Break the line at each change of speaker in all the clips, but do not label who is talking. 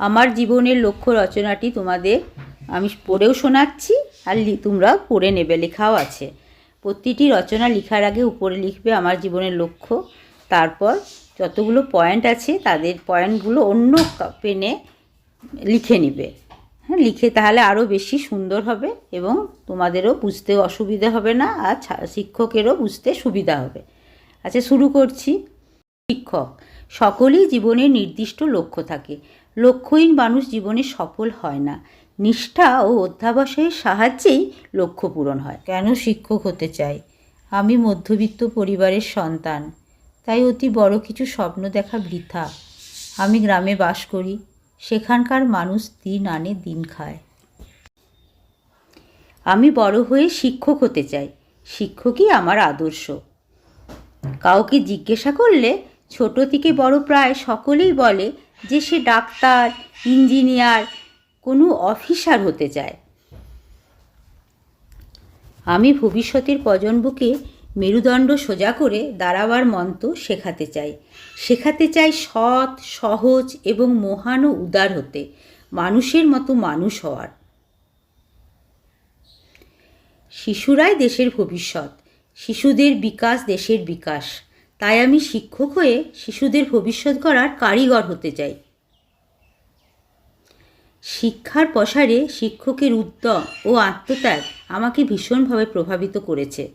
আমার জীবনের লক্ষ্য রচনাটি তোমাদের আমি পড়েও শোনাচ্ছি আর তোমরা পড়ে নেবে, লেখাও আছে। প্রতিটি রচনা লেখার আগে উপরে লিখবে আমার জীবনের লক্ষ্য। তারপর যতগুলো পয়েন্ট আছে তাদের পয়েন্টগুলো অন্য পেনে লিখে নিবে। হ্যাঁ লিখে তাহলে আরও বেশি সুন্দর হবে এবং তোমাদেরও বুঝতে অসুবিধা হবে না আর শিক্ষকেরও বুঝতে সুবিধা হবে। আচ্ছা শুরু করছি। শিক্ষক। সকলেই জীবনের নির্দিষ্ট লক্ষ্য থাকে। লক্ষ্যহীন মানুষ জীবনে সফল হয় না। নিষ্ঠা ও অধ্যাবসায়ের সাহায্যেই লক্ষ্য পূরণ হয়। কেন শিক্ষক হতে চাই? আমি মধ্যবিত্ত পরিবারের সন্তান। তাই অতি বড় কিছু স্বপ্ন দেখা বৃথা। আমি গ্রামে বাস করি। সেখানকার মানুষ দিন আনে দিন খায়। আমি বড় হয়ে শিক্ষক হতে চাই। শিক্ষকই আমার আদর্শ। কাউকে জিজ্ঞাসা করলে ছোট থেকে বড় প্রায় সকলেই বলে যে সে ডাক্তার, ইঞ্জিনিয়ার, কোনো অফিসার হতে চায়। আমি ভবিষ্যতের প্রজন্মকে মেরুদণ্ড সোজা করে দাঁড়াবার মন্ত্র শেখাতে চাই। শেখাতে চাই সৎ, সহজ এবং মহান ও উদার হতে, মানুষের মতো মানুষ হওয়ার। শিশুরাই দেশের ভবিষ্যৎ, শিশুদের বিকাশ দেশের বিকাশ। তাই আমি শিক্ষক হয়ে শিশুদের ভবিষ্যৎ গড়ার কারিগর হতে চাই। শিক্ষার প্রসারে শিক্ষকের উদ্যম ও আত্মত্যাগ আমাকে ভীষণভাবে প্রভাবিত করেছে।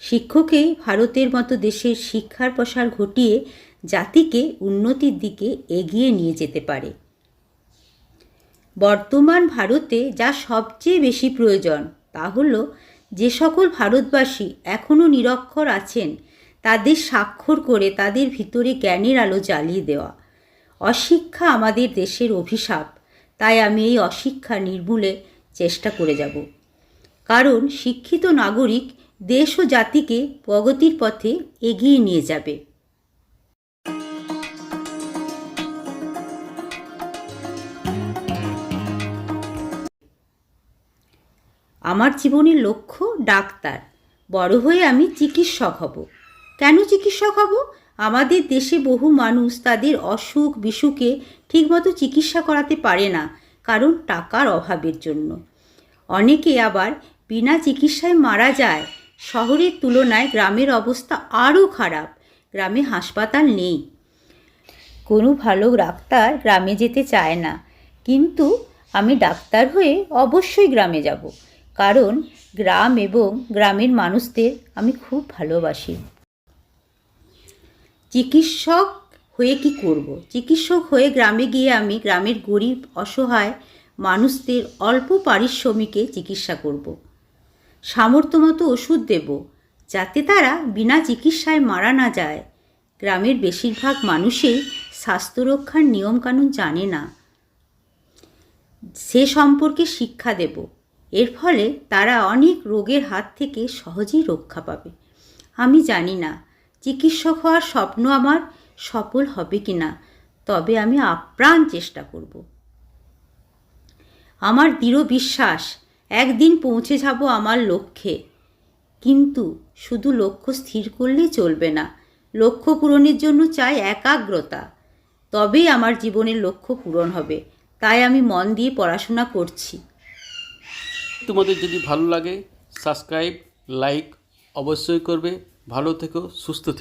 শিক্ষকেই ভারতের মতো দেশের শিক্ষার প্রসার ঘটিয়ে জাতিকে উন্নতির দিকে এগিয়ে নিয়ে যেতে পারে। বর্তমান ভারতে যা সবচেয়ে বেশি প্রয়োজন তা হলো যে সকল ভারতবাসী এখনও নিরক্ষর আছেন, তাদের স্বাক্ষর করে তাদের ভিতরে জ্ঞানের আলো জ্বালিয়ে দেওয়া। অশিক্ষা আমাদের দেশের অভিশাপ, তাই আমি এই অশিক্ষা নির্মূলে চেষ্টা করে যাব। কারণ শিক্ষিত নাগরিক দেশ ও জাতিকে প্রগতির পথে এগিয়ে নিয়ে যাবে। আমার জীবনের লক্ষ্য ডাক্তার। বড় হয়ে আমি চিকিৎসক হব। কেন চিকিৎসক হব? আমাদের দেশে বহু মানুষ তাদের অসুখ বিসুখে ঠিকমতো চিকিৎসা করাতে পারে না, কারণ টাকার অভাবের জন্য। অনেকে আবার বিনা চিকিৎসায় মারা যায়। শহরের তুলনায় গ্রামের অবস্থা আরও খারাপ। গ্রামে হাসপাতাল নেই। কোনো ভালো ডাক্তার গ্রামে যেতে চায় না। কিন্তু আমি ডাক্তার হয়ে অবশ্যই গ্রামে যাব। কারণ গ্রাম এবং গ্রামের মানুষদের আমি খুব ভালোবাসি চিকিৎসক হয়ে কি করব। চিকিৎসক হয়ে গ্রামে গিয়ে আমি গ্রামের গরিব, অসহায় মানুষদের অল্প পারিশ্রমিকে চিকিৎসা করব। সামর্থ্য মতো ওষুধ দেব যাতে তারা বিনা চিকিৎসায় মারা না যায় গ্রামের বেশিরভাগ মানুষই স্বাস্থ্য রক্ষার নিয়মকানুন জানে না সে সম্পর্কে শিক্ষা দেব এর ফলে তারা অনেক রোগের হাত থেকে সহজেই রক্ষা পাবে। আমি জানি না, চিকিৎসক হওয়ার স্বপ্ন আমার সফল হবে কি না, তবে আমি আপ্রাণ চেষ্টা করব। আমার দৃঢ় বিশ্বাস, একদিন পৌঁছে যাব আমার লক্ষ্যে। কিন্তু শুধু লক্ষ্য স্থির করলেই চলবে না, লক্ষ্য পূরণের জন্য চাই একাগ্রতা। তবেই আমার জীবনের লক্ষ্য পূরণ হবে, তাই আমি মন দিয়ে পড়াশোনা করছি।
তোমাদের যদি ভালো লাগে সাবস্ক্রাইব লাইক অবশ্যই করবে। ভালো থেকো সুস্থ থেকো।